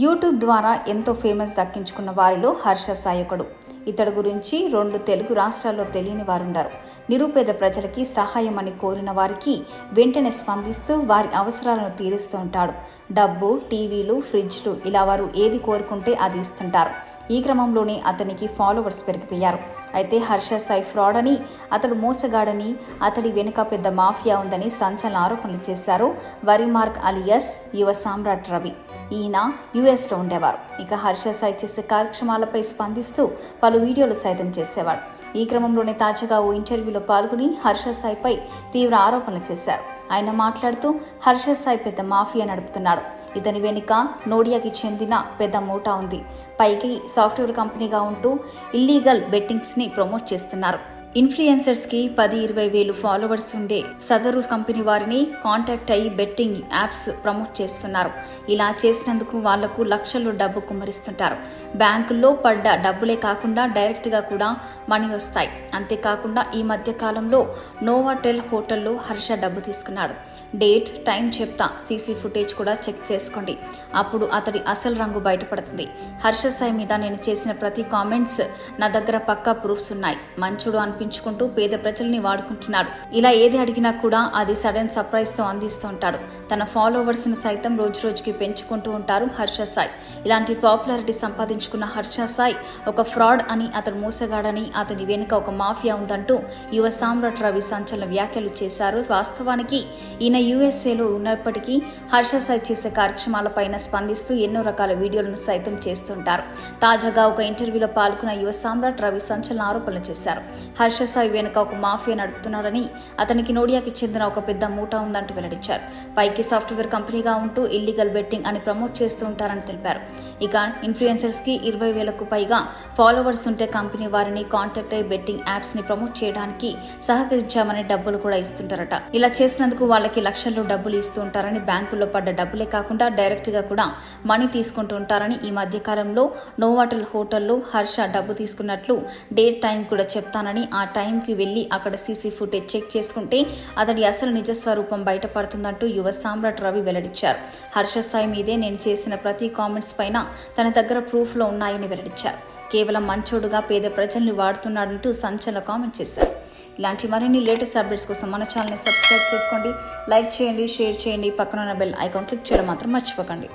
YouTube ద్వారా ఎంతో famous దక్కించుకున్న వారిలో హర్ష సాయకుడు. ఇతడు గురించి రెండు తెలుగు రాష్ట్రాల్లో తెలియని వారుండారు. నిరుపేద ప్రజలకి సహాయం అని కోరిన వారికి వెంటనే స్పందిస్తూ వారి అవసరాలను తీరుస్తూ ఉంటాడు. డబ్బు టీవీలు ఫ్రిడ్జ్లు ఇలా వారు ఏది కోరుకుంటే అది ఇస్తుంటారు. ఈ క్రమంలోనే అతనికి ఫాలోవర్స్ పెరిగిపోయారు. అయితే హర్ష సాయి ఫ్రాడ్ అని అతడు మోసగాడని అతడి వెనుక పెద్ద మాఫియా ఉందని సంచలన ఆరోపణలు చేశారు వరిమార్క్ అలియస్ యువ సామ్రాట్ రవి. ఈయన యుఎస్లో ఉండేవారు. ఇక హర్ష సాయి చేసే కార్యక్రమాలపై స్పందిస్తూ పలు వీడియోలు సైతం చేసేవాడు. ఈ క్రమంలోనే తాజాగా ఓ ఇంటర్వ్యూలో పాల్గొని హర్ష సాయిపై తీవ్ర ఆరోపణలు చేశారు. ఆయన మాట్లాడుతూ హర్ష సాయి పెద్ద మాఫియా నడుపుతున్నాడు. ఇతని వెనుక నోడియాకి చెందిన పెద్ద మూటా ఉంది. పైకి సాఫ్ట్వేర్ కంపెనీగా ఉంటూ ఇల్లీగల్ బెట్టింగ్స్ని ప్రమోట్ చేస్తున్నారు. ఇన్ఫ్లుయెన్సర్స్కి పది ఇరవై వేలు ఫాలోవర్స్ ఉండే సదరు కంపెనీ వారిని కాంటాక్ట్ అయ్యి బెట్టింగ్ యాప్స్ ప్రమోట్ చేస్తున్నారు. ఇలా చేసినందుకు వాళ్ళకు లక్షల్లో డబ్బు కుమ్మరిస్తుంటారు. బ్యాంకుల్లో పడ్డ డబ్బులే కాకుండా డైరెక్ట్గా కూడా మనీ వస్తాయి. అంతేకాకుండా ఈ మధ్య కాలంలో నోవాటెల్ హోటల్లో హర్ష డబ్బు తీసుకున్నాడు. డేట్ టైం చెప్తా సీసీ ఫుటేజ్ కూడా చెక్ చేసుకోండి. అప్పుడు అతడి అసలు రంగు బయటపడుతుంది. హర్ష సాయి మీద నేను చేసిన ప్రతి కామెంట్స్ నా దగ్గర పక్కా ప్రూఫ్స్ ఉన్నాయి. మంచుడు అనిపించుకుంటూ పేద ప్రజల్ని వాడుకుంటున్నాడు. ఇలా ఏది అడిగినా కూడా అది సడన్ సర్ప్రైజ్తో అందిస్తూ ఉంటాడు. తన ఫాలోవర్స్ని సైతం రోజు రోజుకి పెంచుకుంటూ ఉంటారు హర్ష సాయి. ఇలాంటి పాపులారిటీ సంపాదించుకున్న హర్ష సాయి ఒక ఫ్రాడ్ అని అతడు మోసగాడని అతని వెనుక ఒక మాఫియా ఉందంటూ యువ సామ్రాట్ రవి సంచలన వ్యాఖ్యలు చేశారు. వాస్తవానికి ఈయన యుఎస్ఏలో ఉన్నప్పటికీ హర్ష సాయి చేసే కార్యక్రమాలపైన స్పందిస్తూ ఎన్నో రకాల వీడియోలను సైతం చేస్తుంటారు. తాజాగా ఒక ఇంటర్వ్యూలో పాల్గొన్న యువ సామ్రాట్ రవి సంచలన ఆరోపణలు చేశారు. హర్ష సాయి వెనుక ఒక మాఫియా నడుపుతున్నారని అతనికి నోడియాకి చెందిన ఒక పెద్ద మూట ఉందంటూ వెల్లడించారు. పైకి సాఫ్ట్వేర్ కంపెనీగా ఉంటూ ఇల్లీగల్ బెట్టింగ్ అని ప్రమోట్ చేస్తూ ఉంటారని తెలిపారు. ఇక ఇన్ఫ్లుయెన్సర్స్కి ఇరవై వేలకు పైగా ఫాలోవర్స్ ఉంటే కంపెనీ వారిని కాంటాక్ట్ అయ్యి బెట్టింగ్ యాప్స్ని ప్రమోట్ చేయడానికి సహకరించామని డబ్బులు కూడా ఇస్తుంటారట. ఇలా చేసినందుకు వాళ్ళకి లక్షల్లో డబ్బులు ఇస్తూ ఉంటారని బ్యాంకుల్లో పడ్డ డబ్బులే కాకుండా డైరెక్ట్గా కూడా మనీ తీసుకుంటూ ఉంటారని ఈ మధ్య కాలంలో నోవాటల్ హోటల్లో హర్ష డబ్బు తీసుకున్నట్లు డేట్ టైం కూడా చెప్తానని ఆ ఆ టైంకి వెళ్ళి అక్కడ సీసీ ఫుటేజ్ చెక్ చేసుకుంటే అతడి అసలు నిజ స్వరూపం బయటపడుతుందంటూ యువ సామ్రాట్ రవి వెల్లడించారు. హర్ష సాయి మీదే నేను చేసిన ప్రతి కామెంట్స్ పైన తన దగ్గర ప్రూఫ్లో ఉన్నాయని వెల్లడించారు. కేవలం మంచోడుగా పేద ప్రజల్ని వాడుతున్నాడంటూ సంచలన కామెంట్ చేశారు. ఇలాంటి మరిన్ని లేటెస్ట్ అప్డేట్స్ కోసం మన ఛానల్ని సబ్స్క్రైబ్ చేసుకోండి లైక్ చేయండి షేర్ చేయండి. పక్కన ఉన్న బెల్ ఐకాన్ క్లిక్ చేయడం మాత్రం మర్చిపోకండి.